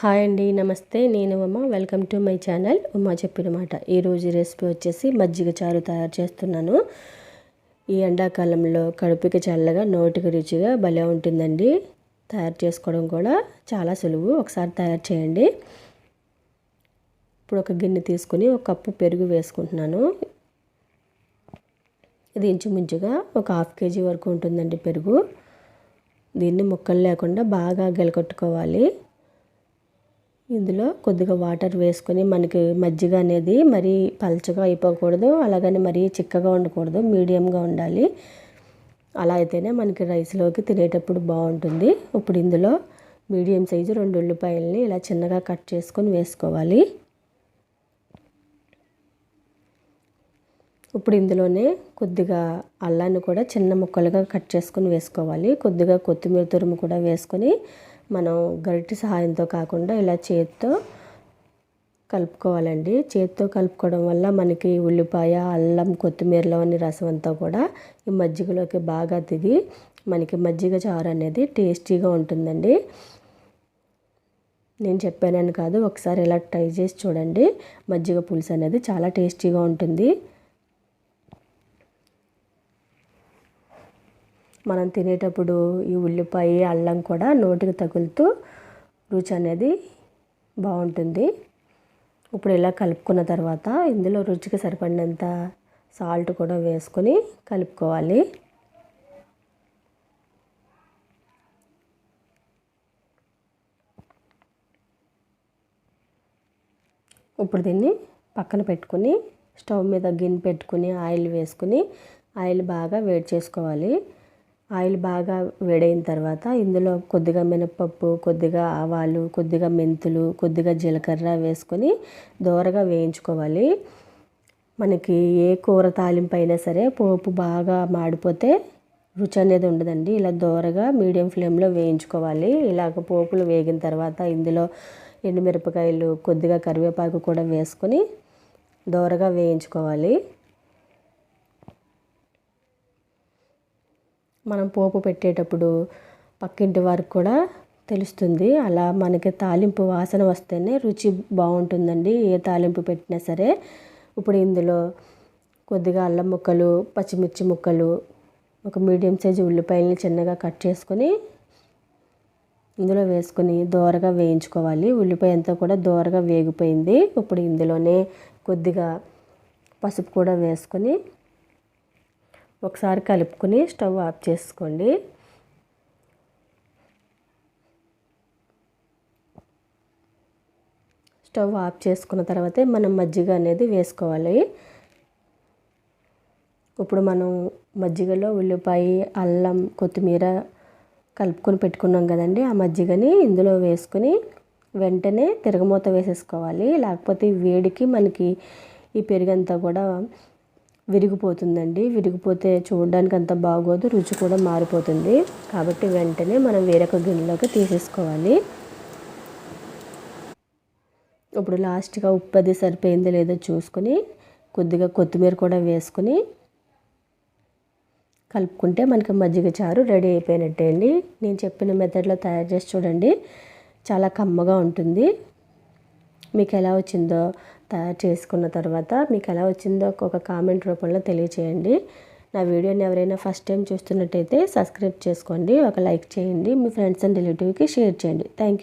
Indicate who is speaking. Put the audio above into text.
Speaker 1: Hi అండి నమస్తే. నేను Uma. Welcome to my channel. Uma చెప్పినమాట ఈరోజు రెసిపీ వచ్చేసి మజ్జిగ చారు తయారు చేస్తున్నాను. ఈ ఎండాకాలంలో కడుపుకి చల్లగా నోటికి రుచిగా భలే ఉంటుందండి. తయారు చేసుకోవడం కూడా చాలా సులువు. ఒకసారి తయారు చేయండి. ఇప్పుడు ఒక గిన్నె తీసుకుని ఒక కప్పు పెరుగు వేసుకుంటున్నాను. ఇది ఇంచుమించుగా ఒక హాఫ్ కేజీ వరకు ఉంటుందండి పెరుగు. దీన్ని ముక్కలు లేకుండా బాగా గెలకొట్టుకోవాలి ఇందులో కొద్దిగా వాటర్ వేసుకొని మనకి మజ్జిగ అనేది మరీ పలచగా అయిపోకూడదు అలాగని మరీ చిక్కగా ఉండకూడదు మీడియంగా ఉండాలి. అలా అయితేనే మనకి రైస్లోకి తినేటప్పుడు బాగుంటుంది. ఇప్పుడు ఇందులో మీడియం సైజు రెండు ఉల్లిపాయలని ఇలా చిన్నగా కట్ చేసుకొని వేసుకోవాలి. ఇప్పుడు ఇందులోనే కొద్దిగా అల్లాన్ని కూడా చిన్న ముక్కలుగా కట్ చేసుకొని వేసుకోవాలి. కొద్దిగా కొత్తిమీర తురుము కూడా వేసుకొని మనం గరిటె సహాయంతో కాకుండా ఇలా చేతితో కలుపుకోవాలండి. చేతితో కలుపుకోవడం వల్ల మనకి ఉల్లిపాయ అల్లం కొత్తిమీరలోని రసం అంతా కూడా ఈ మజ్జిగలోకి బాగా దిగి మనకి మజ్జిగ చారు అనేది టేస్టీగా ఉంటుందండి. నేను చెప్పానని కాదు ఒకసారి ఇలా ట్రై చేసి చూడండి. మజ్జిగ పులుసు అనేది చాలా టేస్టీగా ఉంటుంది. మనం తినేటప్పుడు ఈ ఉల్లిపాయ అల్లం కూడా నోటికి తగులుతూ రుచి అనేది బాగుంటుంది. ఇప్పుడు ఇలా కలుపుకున్న తర్వాత ఇందులో రుచికి సరిపడినంత సాల్ట్ కూడా వేసుకొని కలుపుకోవాలి. ఇప్పుడు దీన్ని పక్కన పెట్టుకుని స్టవ్ మీద గిన్నె పెట్టుకుని ఆయిల్ వేసుకుని ఆయిల్ బాగా వేడి చేసుకోవాలి. ఆయిల్ బాగా వేడైన తర్వాత ఇందులో కొద్దిగా మినప్పప్పు కొద్దిగా ఆవాలు కొద్దిగా మెంతులు కొద్దిగా జీలకర్ర వేసుకొని దోరగా వేయించుకోవాలి. మనకి ఏ కూర తాలింపు అయినా సరే పోపు బాగా మాడిపోతే రుచి అనేది ఉండదండి. ఇలా దోరగా మీడియం ఫ్లేమ్లో వేయించుకోవాలి. ఇలాగ పోపులు వేగిన తర్వాత ఇందులో ఎండుమిరపకాయలు కొద్దిగా కరివేపాకు కూడా వేసుకొని దోరగా వేయించుకోవాలి. మనం పోపు పెట్టేటప్పుడు పక్కింటి వారికి కూడా తెలుస్తుంది. అలా మనకి తాలింపు వాసన వస్తేనే రుచి బాగుంటుందండి. ఏ తాలింపు పెట్టినా సరే. ఇప్పుడు ఇందులో కొద్దిగా అల్లం ముక్కలు పచ్చిమిర్చి ముక్కలు ఒక మీడియం సైజు ఉల్లిపాయలని చిన్నగా కట్ చేసుకొని ఇందులో వేసుకొని దోరగా వేయించుకోవాలి. ఉల్లిపాయ అంతా కూడా దోరగా వేగిపోయింది. ఇప్పుడు ఇందులోనే కొద్దిగా పసుపు కూడా వేసుకొని ఒకసారి కలుపుకొని స్టవ్ ఆఫ్ చేసుకోండి. స్టవ్ ఆఫ్ చేసుకున్న తర్వాతే మనం మజ్జిగ అనేది వేసుకోవాలి. ఇప్పుడు మనం మజ్జిగలో ఉల్లిపాయ అల్లం కొత్తిమీర కలుపుకొని పెట్టుకున్నాం కదండి. ఆ మజ్జిగని ఇందులో వేసుకొని వెంటనే తిరగమూత వేసేసుకోవాలి. లేకపోతే వేడికి మనకి ఈ పెరుగంతా కూడా విరిగిపోతుందండి. విరిగిపోతే చూడడానికి అంత బాగోదు రుచి కూడా మారిపోతుంది. కాబట్టి వెంటనే మనం వేరొక గిన్నెలోకి తీసేసుకోవాలి. ఇప్పుడు లాస్ట్గా ఉప్పు అది సరిపోయిందో లేదో చూసుకొని కొద్దిగా కొత్తిమీర కూడా వేసుకొని కలుపుకుంటే మనకి మజ్జిగ చారు రెడీ అయిపోయినట్టే అండి. నేను చెప్పిన మెథడ్లో తయారు చేసి చూడండి. చాలా కమ్మగా ఉంటుంది. మీకు ఎలా వచ్చిందో తయారు చేసుకున్న తర్వాత మీకు ఎలా వచ్చిందో ఒక కామెంట్ రూపంలో తెలియచేయండి. నా వీడియోని ఎవరైనా ఫస్ట్ టైం చూస్తున్నట్టయితే సబ్స్క్రైబ్ చేసుకోండి ఒక లైక్ చేయండి మీ ఫ్రెండ్స్ అండ్ రిలేటివ్కి షేర్ చేయండి. థ్యాంక్